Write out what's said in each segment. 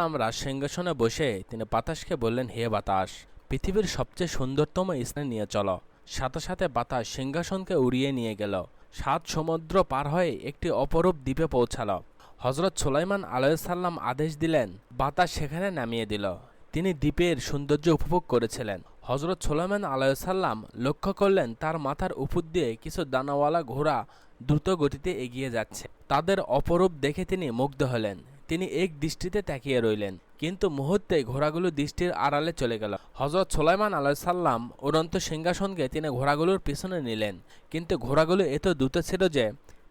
আমরা সিংহাসনে বসে তিনি বাতাসকে বললেন, হে বাতাস, পৃথিবীর সবচেয়ে সুন্দরতম স্থানে নিয়ে চলো। সাথে সাথে বাতাস সিংহাসনকে উড়িয়ে নিয়ে গেল। সাত সমুদ্র পার হয়ে একটি অপরূপ দ্বীপে পৌঁছালো। হজরত সুলাইমান আলাইসাল্লাম আদেশ দিলেন, বাতাস সেখানে নামিয়ে দিল। তিনি দ্বীপের সৌন্দর্য উপভোগ করেছিলেন। হজরত সুলাইমান আলাইসাল্লাম লক্ষ্য করলেন, তার মাথার উপর দিয়ে কিছু দানাওয়ালা ঘোড়া দ্রুত গতিতে এগিয়ে যাচ্ছে। তাদের অপরূপ দেখে তিনি মুগ্ধ হলেন। তিনি এক দৃষ্টিতে তাকিয়ে রইলেন, কিন্তু মুহূর্তে ঘোড়াগুলো দৃষ্টির আড়ালে চলে গেল। হজরত সোলাইমান আলাইসাল্লাম উড়ন্ত সিংহাসনকে তিনি ঘোড়াগুলোর পিছনে নিলেন, কিন্তু ঘোড়াগুলো এত দ্রুত ছিল যে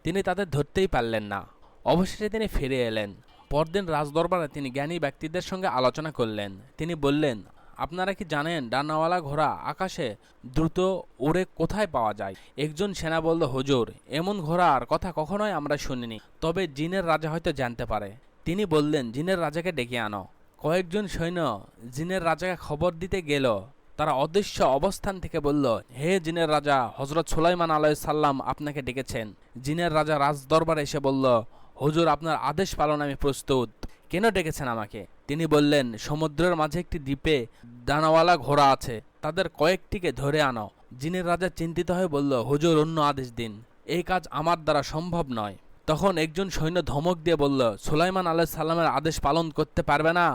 তিনি তাদের ধরতেই পারলেন না। অবশেষে তিনি ফিরে এলেন। পরদিন রাজদরবারে তিনি জ্ঞানী ব্যক্তিদের সঙ্গে আলোচনা করলেন। তিনি বললেন, আপনারা কি জানেন ডানাওয়ালা ঘোড়া আকাশে দ্রুত উড়ে কোথায় পাওয়া যায়? একজন সেনা বলল হুজুর, এমন ঘোড়ার কথা কখনোই আমরা শুনিনি। তবে জিনের রাজা হয়তো জানতে পারে। তিনি বললেন, জিনের রাজাকে ডেকে আনো। কয়েকজন সৈন্য জিনের রাজাকে খবর দিতে গেল। তারা অদৃশ্য অবস্থান থেকে বলল, হে জিনের রাজা হজরত সুলাইমান আলাই সাল্লাম আপনাকে ডেকেছেন। জিনের রাজা রাজ দরবারে এসে বলল, হুজুর, আপনার আদেশ পালন আমি প্রস্তুত। কেন ডেকেছেন আমাকে? তিনি বললেন, সমুদ্রের মাঝে একটি দ্বীপে দানাওয়ালা ঘোড়া আছে, তাদের কয়েকটিকে ধরে আনো। জিনের রাজা চিন্তিত হয়ে বলল, হুজুর, অন্য আদেশ দিন। এই কাজ আমার দ্বারা সম্ভব নয়। তখন একজন সৈন্য ধমক দিয়ে বলল, সুলাইমান আলাহ সাল্লামের আদেশ পালন করতে পারবে না?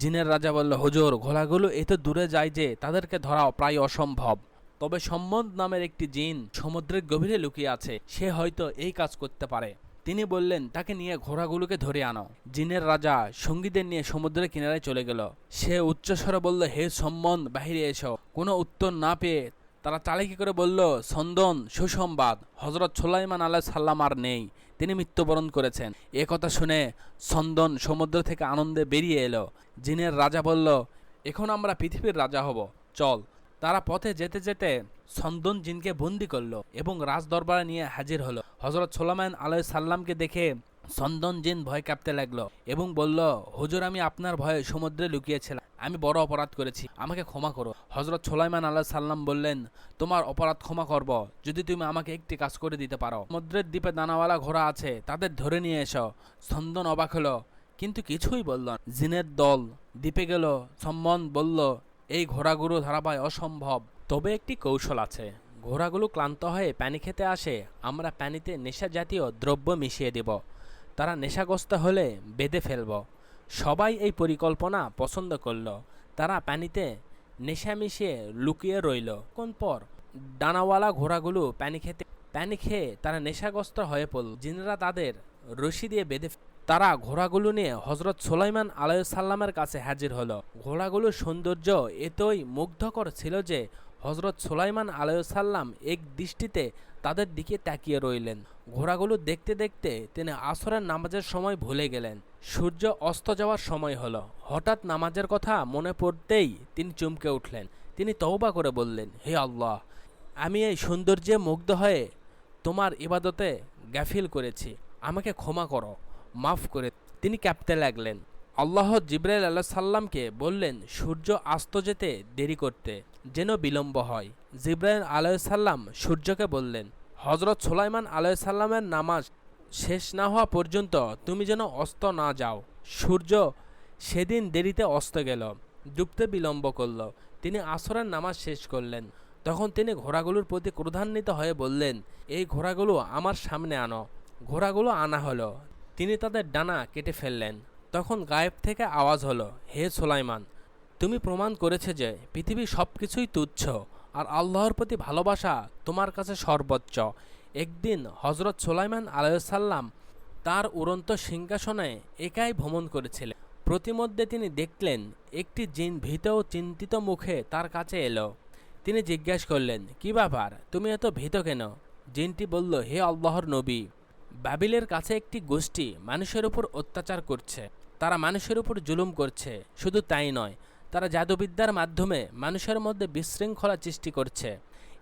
জিনের রাজা বলল, হুজুর, ঘোড়াগুলো এত দূরে যায় যে তাদেরকে ধরা প্রায় অসম্ভব। তবে সম্মত নামের একটি জিন সমুদ্রের গভীরে লুকিয়ে আছে, সে হয়তো এই কাজ করতে পারে। তিনি বললেন, তাকে নিয়ে ঘোড়াগুলোকে ধরে আনো। জিনের রাজা সঙ্গীদের নিয়ে সমুদ্রের কিনারে চলে গেল। সে উচ্চস্বরে বলল, হে সম্মন বাহিরে এসো। কোনো উত্তর না পেয়ে তারা চালাকি করে বলল, সন্দন, সুসংবাদ। হজরত সোলাইমান আল্লাহ সাল্লাম আর নেই। তিনি মৃত্যুবরণ করেছেন। এ কথা শুনে সন্দন সমুদ্র থেকে আনন্দে বেরিয়ে এলো। জিনের রাজা বলল, এখন আমরা পৃথিবীর রাজা হব। চল। তারা পথে যেতে যেতে সন্দন জিনকে বন্দি করল এবং রাজদরবারে নিয়ে হাজির হলো। হজরত সোলামান আলাই সাল্লামকে দেখে সন্দন জিন ভয় কাঁপতে লাগল এবং বলল, হুজুর, আমি আপনার ভয়ে সমুদ্রে লুকিয়েছিলাম। আমি বড় অপরাধ করেছি, আমাকে ক্ষমা করো। হজরত সোলাইমান আল্লাহ সাল্লাম বললেন, তোমার অপরাধ ক্ষমা করব, যদি তুমি আমাকে একটি কাজ করে দিতে পারো। সমুদ্রের দ্বীপে দানাওয়ালা ঘোড়া আছে, তাদের ধরে নিয়ে এসো। সন্দন অবাক হলো, কিন্তু কিছুই বলল। জিনের দল দ্বীপে গেল সম্মন বলল, এই ঘোড়াগুলো ধরা পায় অসম্ভব। তবে একটি কৌশল আছে। ঘোড়াগুলো ক্লান্ত হয়ে পানি খেতে আসে, আমরা পানিতে নেশা জাতীয় দ্রব্য মিশিয়ে দেব। তারা নেশাগ্রস্ত হলে বেঁধে ফেলব। সবাই এই পরিকল্পনা পছন্দ করল। তারা পানিতে নেশা মিশিয়ে লুকিয়ে রইল। কোন পর ডানাওয়ালা ঘোড়াগুলো পানি খেতে, পানি খেয়ে তারা নেশাগ্রস্ত হয়ে পড়ল। জিনরা তাদের রশি দিয়ে বেঁধে তারা ঘোড়াগুলো নিয়ে হজরত সোলাইমান আলাইসাল্লামের কাছে হাজির হলো। ঘোড়াগুলোর সৌন্দর্য এতই মুগ্ধকর ছিল যে হজরত সোলাইমান আলাইসাল্লাম এক দৃষ্টিতে তাদের দিকে তাকিয়ে রইলেন। ঘোড়াগুলো দেখতে দেখতে তিনি আসরের নামাজের সময় ভুলে গেলেন। সূর্য অস্ত যাওয়ার সময় হলো। হঠাৎ নামাজের কথা মনে পড়তেই তিনি চমকে উঠলেন। তিনি তওবা করে বললেন, হে আল্লাহ, আমি এই সৌন্দর্যে মুগ্ধ হয়ে তোমার ইবাদতে গাফিল করেছি। আমাকে ক্ষমা করো, মাফ করে তিনি কাঁপতে লাগলেন। আল্লাহ জিব্রাইল আল্লাহ সাল্লামকে বললেন, সূর্য আস্ত যেতে দেরি করতে, যেন বিলম্ব হয়। জিব্রাইল আলাহ সাল্লাম সূর্যকে বললেন হজরত সোলাইমান আলাহ সাল্লামের নামাজ শেষ না হওয়া পর্যন্ত তুমি যেন অস্ত না যাও। সূর্য সেদিন দেরিতে অস্ত গেল, ডুবতে বিলম্ব করল। তিনি আসরের নামাজ শেষ করলেন। তখন তিনি ঘোড়াগুলোর প্রতি ক্রোধান্বিত হয়ে বললেন, এই ঘোড়াগুলো আমার সামনে আনো। ঘোড়াগুলো আনা হলো। তিনি তাদের ডানা কেটে ফেললেন। তখন গায়েব থেকে আওয়াজ হলো, হে সোলাইমান, তুমি প্রমাণ করেছে যে পৃথিবীর সব কিছুই তুচ্ছ আর আল্লাহর প্রতি ভালোবাসা তোমার কাছে সর্বোচ্চ। একদিন হজরত সোলাইমান আলাইসাল্লাম তার উড়ন্ত সিংহাসনে একাই ভ্রমণ করেছিলেন। প্রতিমধ্যে তিনি দেখলেন একটি জিন ভীত ও চিন্তিত মুখে তার কাছে এলো। তিনি জিজ্ঞেস করলেন, কি ব্যাপার? তুমি এত ভীত কেন? জিনটি বলল, হে আল্লাহর নবী, বাবিলের কাছে একটি গোষ্ঠী মানুষের উপর অত্যাচার করছে। তারা মানুষের উপর জুলুম করছে, শুধু তাই নয়, তারা জাদুবিদ্যার মাধ্যমে মানুষের মধ্যে বিশৃঙ্খলা সৃষ্টি করছে।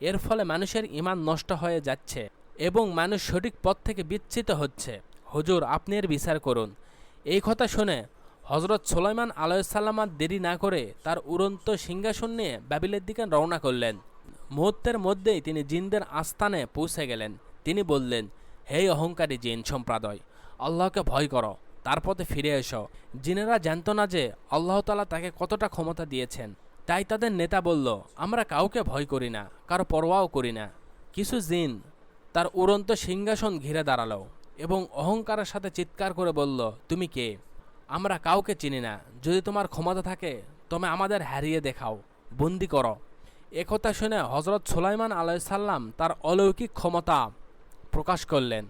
এর ফলে মানুষের ইমান নষ্ট হয়ে যাচ্ছে এবং মানুষ সঠিক পথ থেকে বিচ্ছিত হচ্ছে। হজুর, আপনি এর বিচার করুন। এই কথা শুনে হজরত সোলাইমান আলাইসাল্লাম আর দেরি না করে তার উড়ন্ত সিংহাসন নিয়ে বাবিলের দিকে রওনা করলেন। মুহূর্তের মধ্যেই তিনি জিনদের আস্থানে পৌঁছে গেলেন। তিনি বললেন, হে অহংকারী জিন সম্প্রদায়, আল্লাহকে ভয় করো। তার পথে ফিরে এসো। জিনেরা জানত না যে আল্লাহ তালা তাকে কতটা ক্ষমতা দিয়েছেন। তাই তাদের নেতা বলল, আমরা কাউকে ভয় করি না, কারও পরোয়াও করি না। কিছু জিন তার উড়ন্ত সিংহাসন ঘিরে দাঁড়াল এবং অহংকারের সাথে চিৎকার করে বলল, তুমি কে? আমরা কাউকে চিনি না। যদি তোমার ক্ষমতা থাকে তুমি আমাদের হারিয়ে দেখাও, বন্দি করো। একথা শুনে হজরত সুলাইমান আলাইসাল্লাম তার অলৌকিক ক্ষমতা প্রকাশ করলেন।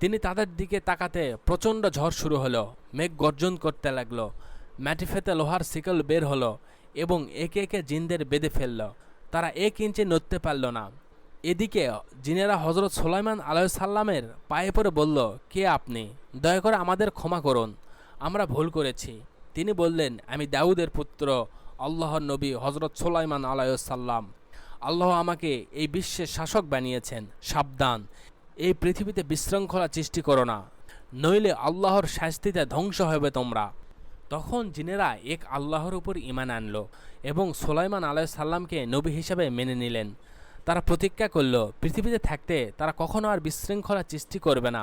তিনি তাদের দিকে তাকাতে প্রচণ্ড ঝড় শুরু হলো, মেঘ গর্জন করতে লাগল মাটি ফেতে লোহার শিকল বের হলো এবং একে একে জিনদের বেঁধে ফেলল। তারা এক ইঞ্চি নড়তে পারল না। এদিকে জিনেরা হজরত সোলাইমান আলাইসাল্লামের পায়ে পড়ে বলল, কে আপনি? দয়া করে আমাদের ক্ষমা করুন। আমরা ভুল করেছি। তিনি বললেন, আমি দাউদের পুত্র, আল্লাহর নবী হজরত সোলাইমান আলাইসাল্লাম আল্লাহ আমাকে এই বিশ্বের শাসক বানিয়েছেন। সাবধান। এই পৃথিবীতে বিশৃঙ্খলা সৃষ্টি করো না। নইলে আল্লাহর শাস্তিতে ধ্বংস হবে তোমরা। তখন জিনেরা এক আল্লাহর উপর ইমান আনল এবং সোলাইমান আলাইসাল্লামকে নবী হিসাবে মেনে নিলেন। তারা প্রতিজ্ঞা করল, পৃথিবীতে থাকতে তারা কখনো আর বিশৃঙ্খলা সৃষ্টি করবে না।